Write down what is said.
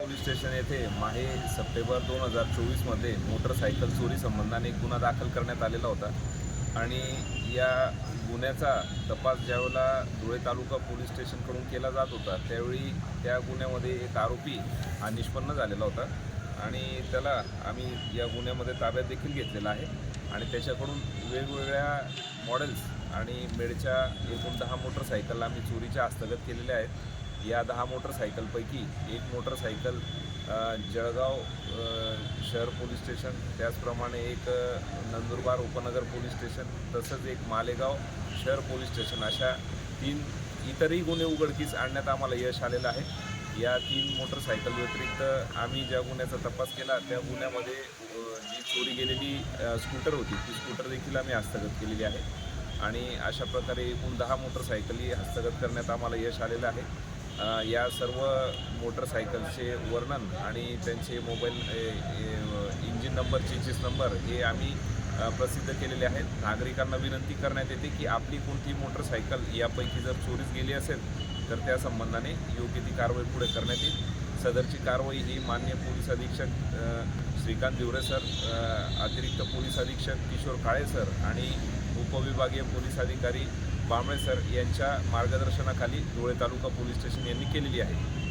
Police station येथे माहे September दोन हजार चोवीसमध्ये मोटरसायकल चोरी संबंधाने एक गुन्हा दाखल करण्यात आलेला होता. आणि या गुन्ह्याचा तपास ज्यावेळेला धुळे तालुका पोलीस स्टेशनकडून केला जात होता त्यावेळी त्या गुन्ह्यामध्ये एक आरोपी हा निष्पन्न झालेला होता. आणि त्याला आम्ही या गुन्ह्यामध्ये ताब्यात देखील घेतलेला आहे. आणि त्याच्याकडून वेगवेगळ्या मॉडेल्स आणि मेडच्या एकूण दहा मोटरसायकल आम्ही चोरीच्या हस्तगत केलेल्या आहेत. या दहा मोटरसायकलपैकी एक मोटरसायकल जळगाव शहर पोलीस स्टेशन त्याचप्रमाणे एक नंदुरबार उपनगर पोलीस स्टेशन तसंच एक मालेगाव शहर पोलीस स्टेशन अशा तीन इतरही गुन्हे उघडकीस आणण्यात आम्हाला यश आलेलं आहे. या तीन मोटरसायकल व्यतिरिक्त आम्ही ज्या गुन्ह्याचा तपास केला त्या गुन्ह्यामध्ये जी चोरी गेलेली स्कूटर होती ती स्कूटर देखील आम्ही हस्तगत केलेली आहे. आणि अशा प्रकारे एकूण दहा मोटरसायकली हस्तगत करण्यात आम्हाला यश आलेलं आहे. या सर्व मोटरसायकलचे वर्णन आणि त्यांचे mobile engine number changes number हे आम्ही प्रसिद्ध केलेले आहेत. नागरिकांना विनंती करण्यात येते की आपली कोणती मोटरसायकल यापैकी जर चोरीस गेली असेल तर त्या संबंधाने योग्य ती कारवाई पुढे करण्यात येईल. सदरची कारवाई ही मान्य पोलीस अधीक्षक श्रीकांत दिवरे सर अतिरिक्त पोलीस अधीक्षक किशोर काळे सर आणि उपविभागीय पोलीस अधिकारी बांबळे सर यांच्या मार्गदर्शनाखाली धुळे तालुका पोलीस स्टेशन यांनी केलेली आहे.